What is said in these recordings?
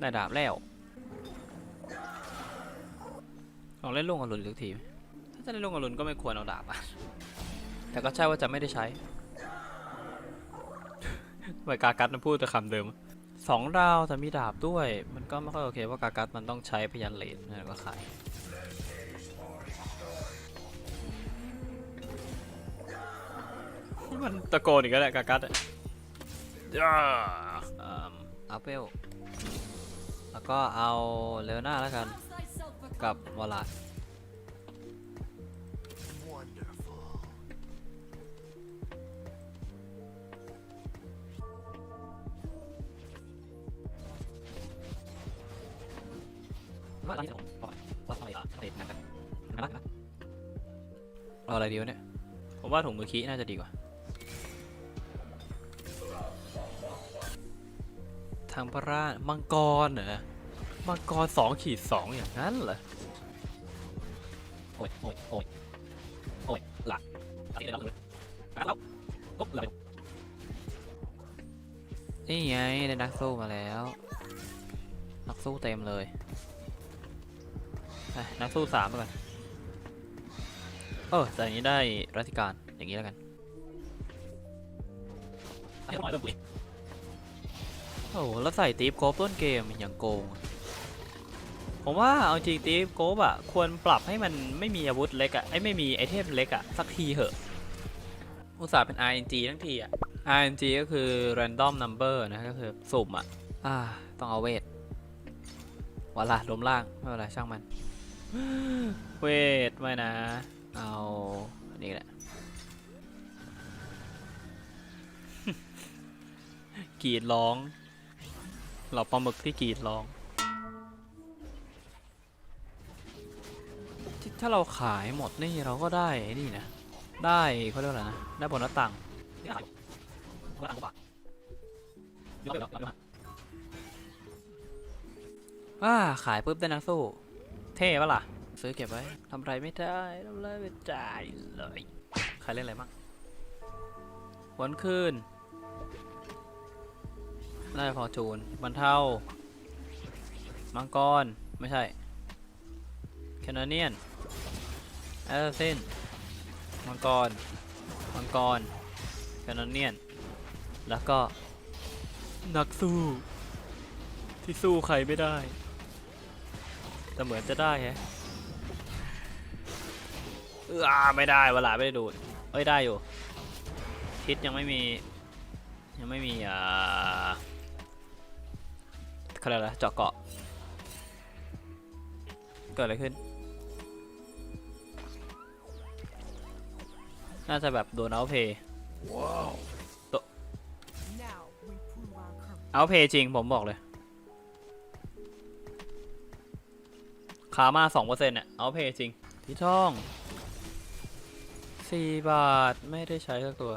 ได้ดาบแล้วลองเล่นลุงอรุณอีกทีไหมถ้าจะเล่นลุงอรุณก็ไม่ควรเอาดาบอะแต่ก็ใช่ว่าจะไม่ได้ใช้ทำไมกากัดมันพูดแต่คำเดิมสองดาวแต่มีดาบด้วย มันก็ไม่ค่อยโอเคว่าะกากัดมันต้องใช้พยันเลนนะก็ขายมันตะโกนอีกแล้วแหละกากัดอะย่าอืมอัพเวล แล้วก็เอาเลวหน้าแล้วกัน กับวอลลัดว่าตอนนี้ผมปล่อยว่าปล่อยอะเด็ดนะครับนะครับเอาอะไรดีวะเนี่ย ผมว่าถุงมือคีน่าจะดีกว่า ทางพระราชมังกรเหรอ มังกรสองขีดสองอย่างนั้นเหรอ โอ้ยโอ้ยโอ้ยโอ้ยหลักตัดเลยแล้วปุ๊บเลยนี่ไงได้นักสู้มาแล้ว นักสู้เต็มเลยนักสู้สามไปก่อนเออแต่อย่างนี้ได้รัติการอย่างนี้แล้วกันโอ้ โหแล้วใส่ตีฟโกบต้นเกมอย่างโกง ผมว่าเอาจริงตีฟโกบอะ ควรปรับให้มันไม่มีอาวุธเล็กอะไอ้ไม่มีไอเทมเล็กอะ สักทีเหอะอุตส่าห์เป็น RNG ทั้งทีอะ RNG ก็คือ random number นะก็คือสุ่มอะอ่าต้องเอาเวทวาละล้มล่างไม่เป็นไรช่างมัน เวทไม่นะ เอาอันนี้แหละกรีดร้อง เราปลาหมึกที่กรีดร้องที่ถ้าเราขายหมดนี่เราก็ได้ไอ้นี่นะ ได้เขาเรียกว่าอะไรนะ ได้โบนัสตังค์อ่าขายปุ๊บได้นักสู้ เท่ปะล่ะ ซื้อเก็บไว้ทำไรไม่ได้ทำไรไม่ได้เลยใครเล่นอะไรบ้างวันคืน ได้ฟอร์จูนบรรเทามังกร ไม่ใช่แคนาเนียนแอสซินมังกร มังกรแคนาเนียน แล้วก็ นักสู้ ที่สู้ใครไม่ได้ แต่เหมือนจะได้แฮะเออไม่ได้เวลาไม่ได้ดูดเอ้ย ได้อยู่ ทิศยังไม่มี ยังไม่มีอ่า เขาเรียกอะไรเจาะเกาะ เกิดอะไรขึ้น น่าจะแบบโดนเอาเพย์ Now we prove our courage. เอาเพย์จริงผมบอกเลยขามาสองเปอร์เซ็นต์เนี่ยเอาเพย์จริง ที่ท่องสี่บาทไม่ได้ใช้สักตัว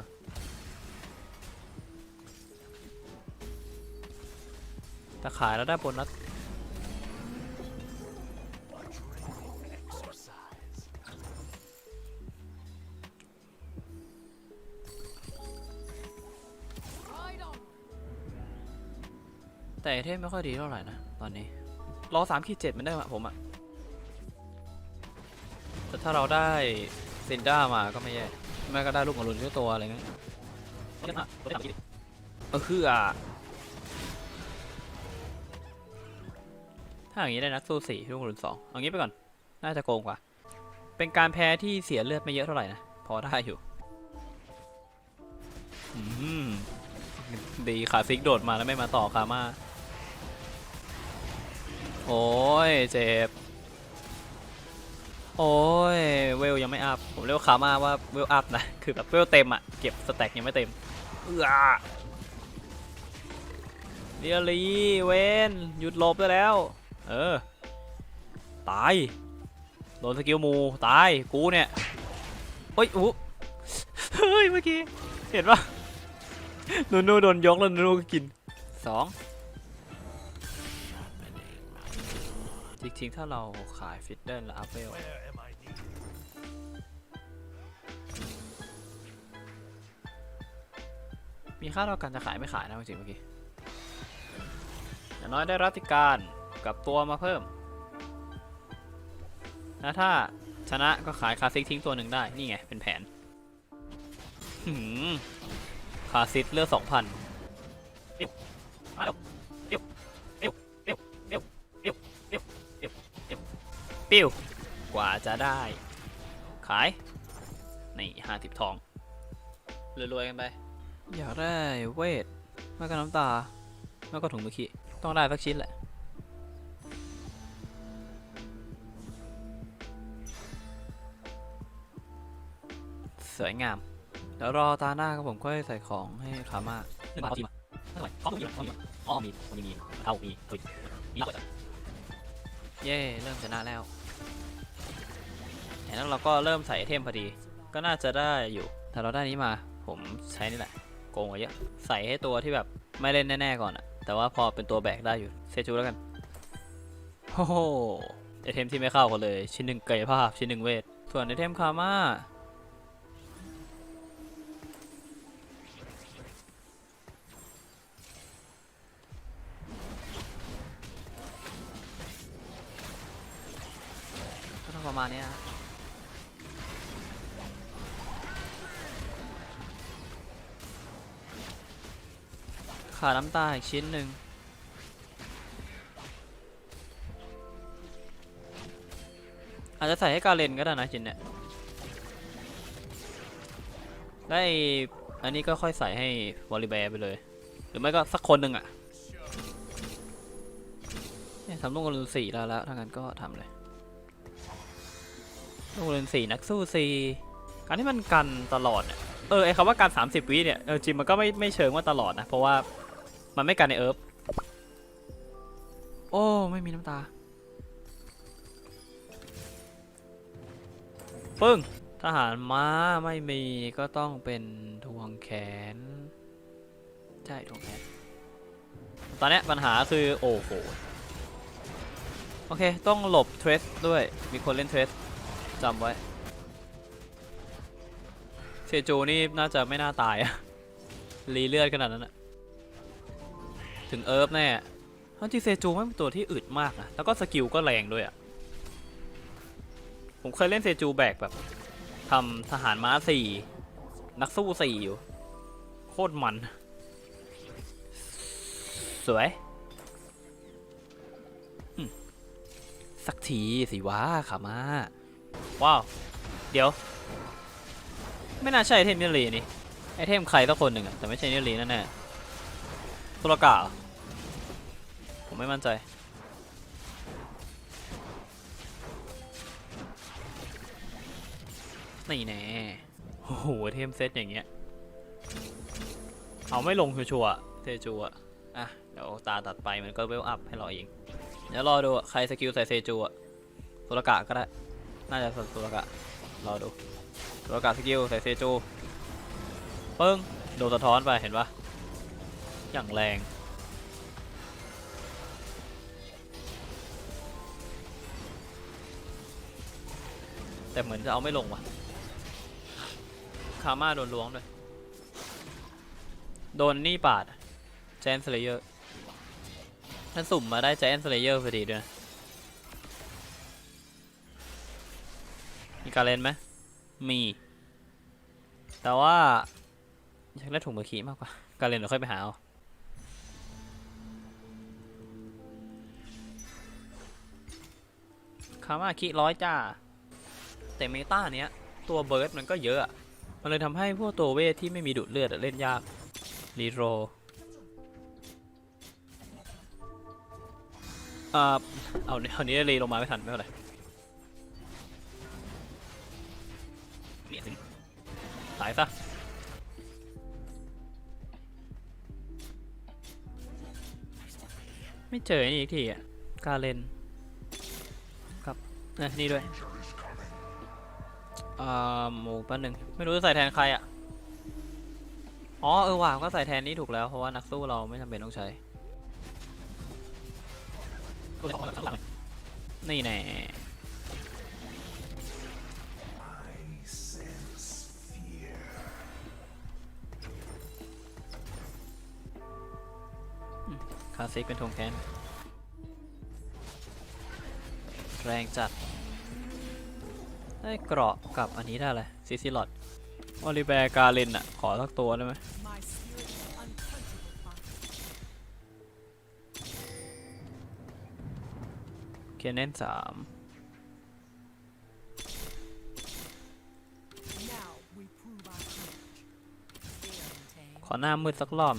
แต่ขายแล้วได้โบนัสแต่ไอเทมไม่ค่อยดีเท่าไหร่นะ ตอนนี้ รอสามขีดเจ็ดมันได้มาผมอะแต่ถ้าเราได้ซินด้ามาก็ไม่แย่แม่ก็ได้ลูกอรุณช่วยตัวอะไรเงี้ยเออคืออะ ถ้าอย่างนี้ได้นักสู้สี่ลูกอรุณสองเอางี้ไปก่อน น่าจะโกงกว่า เป็นการแพ้ที่เสียเลือดไม่เยอะเท่าไหร่นะ พอได้อยู่ดีขาฟิกโดดมาแล้วไม่มาต่อคามาโอ้ยเจ็บ โอ้ยเวลยังไม่อัพ ผมเรียกว่าคามาว่าเวลอัพนะ คือแบบเวลเต็มอะเก็บสแต็กยังไม่เต็มเอือเดียรีเวนหยุดหลบได้แล้ว เออ ตาย โดนสกิลมู ตาย กูเนี่ยเฮ้ยอู้เฮ้ย เมื่อกี้ เห็นปะนูนูโดนยกแล้วนูนูก็กินสองจริงๆ ถ้าเราขายฟิตเดิลและอัพเวลมีค่าเท่ากันจะขายไม่ขายนะจริงเมื่อกี้อย่างน้อยได้รัติการ กับตัวมาเพิ่ม แล้วถ้าชนะก็ขายคาซิกทิ้งตัวหนึ่งได้ นี่ไง เป็นแผนหืมคาซิกเลือกสองพันปิ้วกว่าจะได้ ขาย นี่ห้าสิบทอง รวยๆกันไป อยากได้เวทไม่ก็น้ำตาไม่ก็ถุงมือขี้ต้องได้สักชิ้นแหละ สวยงาม เดี๋ยวรอตาหน้าครับผมค่อยใส่ของให้ขามาหนึ่งบาทจิ้มเท่าไหร่ข้อมูลข้อมูลอ๋อมีมีมีเท่ามีคุยมีหน่อยเย่เริ่มชนะแล้วแล้วเราก็เริ่มใส่ไอเทมพอดี ก็น่าจะได้อยู่ ถ้าเราได้นี้มา ผมใช้นี่แหละ โกงไว้เยอะ ใส่ให้ตัวที่แบบไม่เล่นแน่ๆก่อนอะแต่ว่าพอเป็นตัวแบกได้อยู่ เซจูแล้วกันโอ้โหไอเทมที่ไม่เข้ากันเลย ชิ้นหนึ่งกายภาพ ชิ้นหนึ่งเวท ส่วนไอเทมคาม่า ประมาณนี้นะขาน้ำตาอีกชิ้นหนึ่งอาจจะใส่ให้กาเลนก็ได้นะชิ้นเนี่ยได้อันนี้ก็ค่อยใส่ให้วอลลีแบร์ไปเลย หรือไม่ก็สักคนหนึ่งอะเนี่ยทำลูกกระสุนสี่แล้วแล้วถ้างั้นก็ทำเลย ลูกเรียนสี่นักสู้สี่การที่มันกันตลอดเนี่ยเออไอคำว่าการ 30 วิเนี่ยเออจริงมันก็ไม่ไม่เชิงว่าตลอดนะ เพราะว่ามันไม่กันในเอิร์ฟโอ้ ไม่มีน้ำตา ปึ้ง ทหารม้าไม่มีก็ต้องเป็นทวงแขน ใช่ทวงแขน ตอนนี้ปัญหาคือ โอ้โห โอเค ต้องหลบเทรสด้วย มีคนเล่นเทรส จำไว้ เซจูนี่น่าจะไม่น่าตายอะรีเลือดขนาดนั้นอะถึงเอิร์ฟแน่เพราะจริงเซจูไม่เป็นตัวที่อึดมากนะ แล้วก็สกิลก็แรงด้วยอะผมเคยเล่นเซจูแบกแบบทำทหารม้าสี่นักสู้สี่อยู่ โคตรมัน สวยอืมสักทีสิวะขามา ว้าว เดี๋ยว ไม่น่าใช่ไอเทมนิลีนี่ ไอเทมใครสักคนหนึ่งอะแต่ไม่ใช่นิลีแน่ๆตุลกาผมไม่มั่นใจ นี่แน่โอ้โหเทมเซตอย่างเงี้ย เอาไม่ลงชัวร์ๆเซจูอะอะ เดี๋ยวตาตัดไปมันก็เวลอัพให้เราเอง เดี๋ยวรอดูใครสกิลใส่เซจูอะตุลกาก็ได้ น่าจะสุรกะรอดูสุรกะสกิลใส่เซจูปึ้งโดนสะท้อนไปเห็นปะอย่างแรงแต่เหมือนจะเอาไม่ลงว่ะ คาม่าโดนล้วงด้วย โดนนี่ปาดแจนสเลเยอร์ถ้าสุ่มมาได้แจนสเลเยอร์พอดีด้วย การเล่นไหมมี แต่ว่าอยากได้ถุงมือขีมากกว่า การเล่นเดี๋ยวค่อยไปหาเอาคามาคิร้อยจ้า แต่เมตาเนี้ย ตัวเบิร์ดมันก็เยอะ มันเลยทำให้พวกตัวเวทที่ไม่มีดูดเลือดเล่นยากรีโรอ่าเอาเนี่ยเอานี้รีลงมาไม่ทันไม่เป็นไรายซะไม่เจอไอ้นี่อีกทีอะกาเลนครับนะนี่ด้วยอ่าหมูแป๊บหนึ่งไม่รู้จะใส่แทนใครอะอ๋อเออว่ะก็ใส่แทนนี้ถูกแล้วเพราะว่านักสู้เราไม่จำเป็นต้องใช้นี่แน่ คาซิกเป็นธงแคนแรงจัด ได้เกราะกับอันนี้ได้เลยซิซิลอดออลิแบร์กาเลนอะขอสักตัวได้ไหมเคนเน้นสามขอหน้ามืดสักรอบ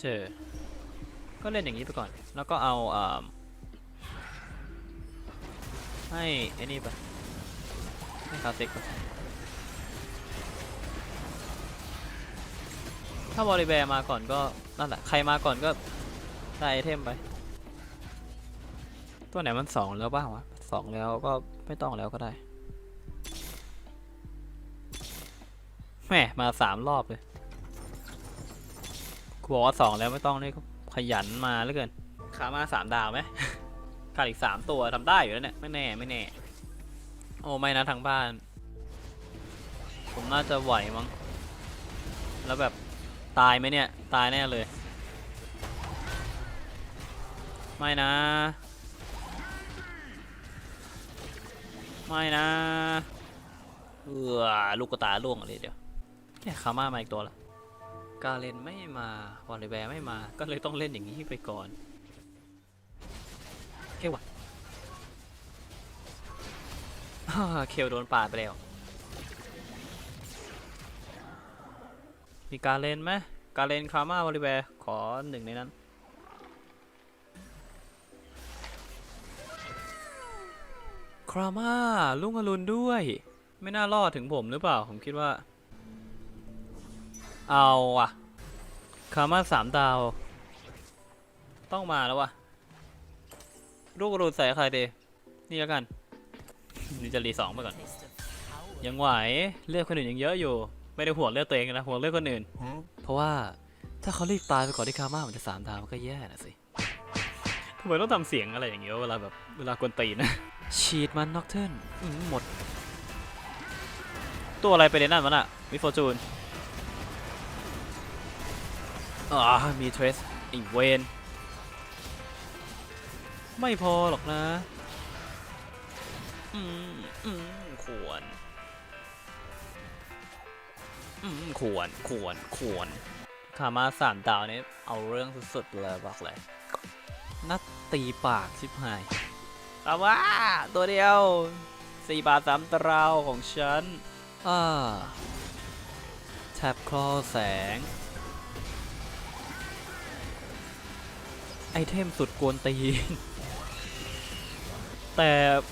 เจอ ก็เล่นอย่างนี้ไปก่อน แล้วก็เอาอให้ไอ้นี่ไปให้คาซิกไปถ้าบริแบร์มาก่อนก็นั่นแหละ ใครมาก่อนก็ได้ไอเทมไป ตัวไหนมันสองแล้วบ้างวะสองแล้วก็ไม่ต้องแล้วก็ได้แหมมาสามรอบเลย กูบอกว่าสองแล้วไม่ต้องนี่ขยันมาเหลือเกินขามาสามดาวไหมขาดอีกสามตัวทำได้อยู่แล้วเนี่ยไม่แน่ไม่แน่ โอ้ไม่นะทางบ้าน ผมน่าจะไหวมั้งแล้วแบบตายไหมเนี่ย ตายแน่เลย ไม่นะ ไม่นะ เออลูกกระตาล่วงเลยเดี๋ยวเนี่คาม่ามาอีกตัวละ กาเลนไม่มาวอลเลย์แบร์ไม่มา ก็เลยต้องเล่นอย่างนี้ไปก่อนเควะอ่าเคลโดนปาดไปแล้ว มีการเลนไหมการเลนคาม่าวอลเลย์แบร์ขอหนึ่งในนั้น คราม่าลุงอรุณด้วย ไม่น่ารอดถึงผมหรือเปล่า ผมคิดว่า เอาอะคราม่าสามดาว ต้องมาแล้ววะลูกอรุณใส่ใครดีนี่แล้วกัน นี่จะรีสองไปก่อน ยังไหวเลือกคนอื่นยังเยอะอยู่ ไม่ได้ห่วงเลือกตัวเองนะห่วงเลือกคนอื่น เพราะว่าถ้าเขารีบตายไปก่อนที่คาม่ามันจะสามดาวมันก็แย่นะสิทำไมต้องทำเสียงอะไรอย่างเงี้ยวะเวลาแบบเวลากวนตีนนะฉีดมันน็อกเทิร์นหมด ตัวอะไรไปในนั่นมันอะมิฟอร์จูน อ่ามีเทรสอีกเวนไม่พอหรอกนะอืมอืมควรอืมควรควรควรขามาสามดาวนี้เอาเรื่องสุดๆเลยบอกเลยนัดตีปากชิบหายแต่ว่าตัวเดียวสี่บาทสามตราวของฉันอ่าแท็บคลอแสง อเทมสุดกวนตีน แต่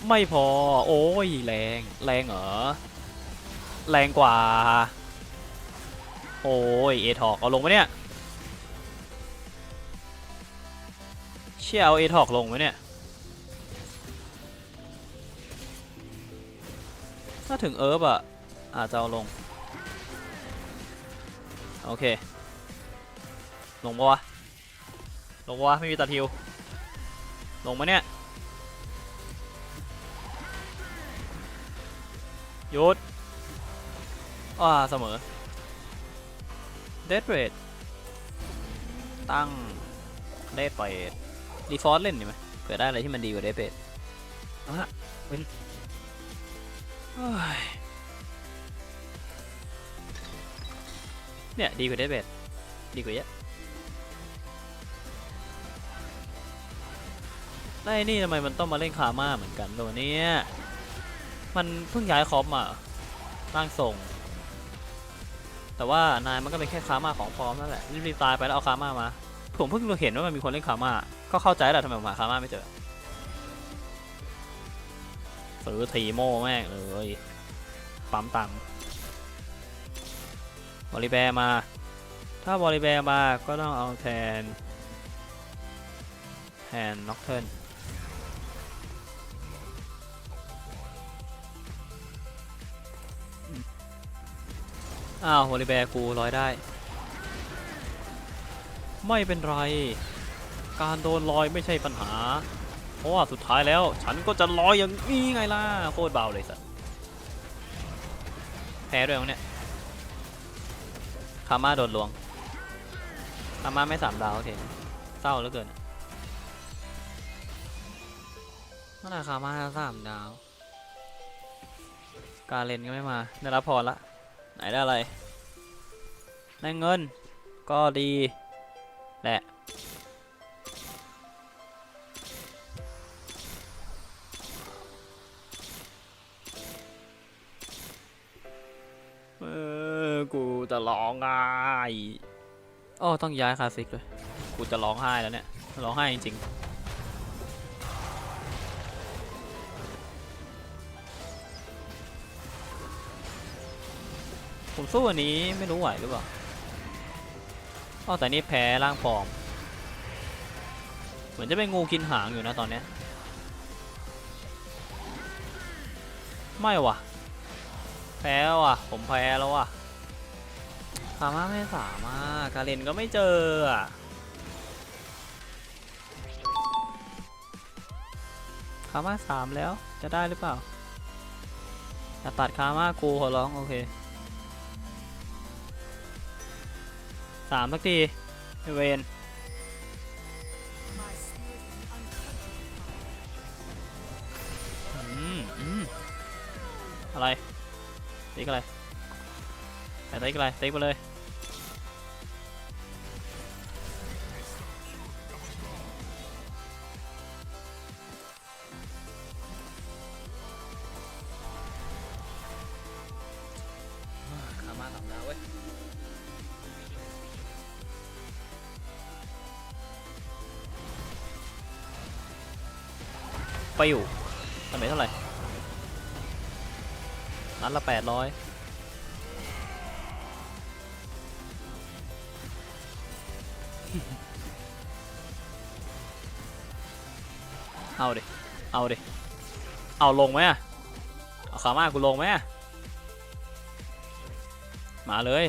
ไม่พอ โอ้ย แรง แรงเหรอ แรงกว่า โอ้ย เอทอกเอาลงไหมเนี่ย เชี่ยเอาเอทอกลงไหมเนี่ยถ้าถึงเอิร์ฟอะอาจจะเอาลง โอเค ลงปะวะ ลงวะไม่มีตัดฮิวลงมาเนี่ยหยุดอ่าเสมอเดดเรดตั้งเดดเรดดีฟอลต์เล่นดีไหมเผื่อได้อะไรที่มันดีกว่าเดดเรดเอาละเป็นเนี่ย ดีกว่าเดดเบดดีกว่าเยอะ ไอ้นี่ทำไมมันต้องมาเล่นคาม่าเหมือนกันตัวเนี้ยมันเพิ่งย้ายคอปมาเหรอร่างทรง แต่ว่านายมันก็เป็นแค่คาม่าของพร้อมนั่นแหละรีบๆตายไปแล้วเอาคาม่ามา ผมเพิ่งเห็นว่ามันมีคนเล่นคาม่าก็เข้าใจแหล้วทำไมผมหาคาม่าไม่เจอซื้อทีโม่แม่งเลยปั๊มตังค์บริแบร์มา ถ้าบริแบร์มาก็ต้องเอาแทนแทนน็อกเทิร์ อ้าวบริแบร์กูร้อยได้ ไม่เป็นไร การโดนลอยไม่ใช่ปัญหา เพราะว่าสุดท้ายแล้ว ฉันก็จะลอยอย่างนี้ไงล่ะ โคตรเบาเลยสัสแพ้ด้วยมั้งเนี่ยคาม่าโดนลวงคาม่าไม่สามดาวโอเคเศร้าเหลือเกินอะเมื่อไหร่คาม่าสามดาว การเล่นก็ไม่มาได้รับพรละ ไหนได้อะไรได้เงิน ก็ดีแหละเออกูจะร้องไห้อ้อต้องย้ายคลาสสิกเลย กูจะร้องไห้แล้วเนี่ย ร้องไห้จริงๆ ผมสู้อันนี้ไม่รู้ไหวหรือเปล่าอ้อแต่นี่แพ้ร่างปลอม เหมือนจะเป็นงูกินหางอยู่นะตอนเนี้ยไม่ว่ะ แพ้แล้วว่ะ ผมแพ้แล้วว่ะคาม่าไม่สามารถการเล่นก็ไม่เจอคามาสามแล้วจะได้หรือเปล่าจะตัดคามากูขอร้อง โอเค สามสักทีเวนอืมอืมอะไรติ๊กอะไรแต่ติ๊กอะไรติ๊กไปเลย ทำไมเท่าไหร่นัดละแปดร้อยเอาดิ เอาดิ เอาลงไหมอะเอาขามากูลงไหมอะมาเลย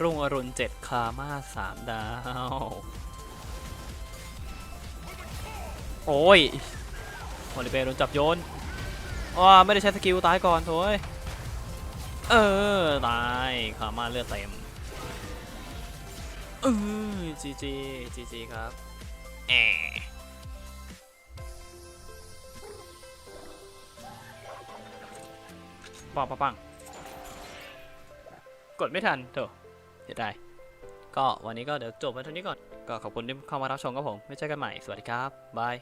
รุ่งอรุณเจ็ดคามาสามดาว โอ้ย โอลิเปโดนจับโยนว้าไม่ได้ใช้สกิลตายก่อนโถยเออ ตายขามาเลือดเต็มเออจีจีจีจีครับแอะปังปังปังกดไม่ทันเถอะเสียดายก็วันนี้ก็เดี๋ยวจบไว้เท่านี้ก่อน ก็ขอบคุณที่เข้ามารับชมครับผม ไม่เจอกันใหม่ สวัสดีครับ บาย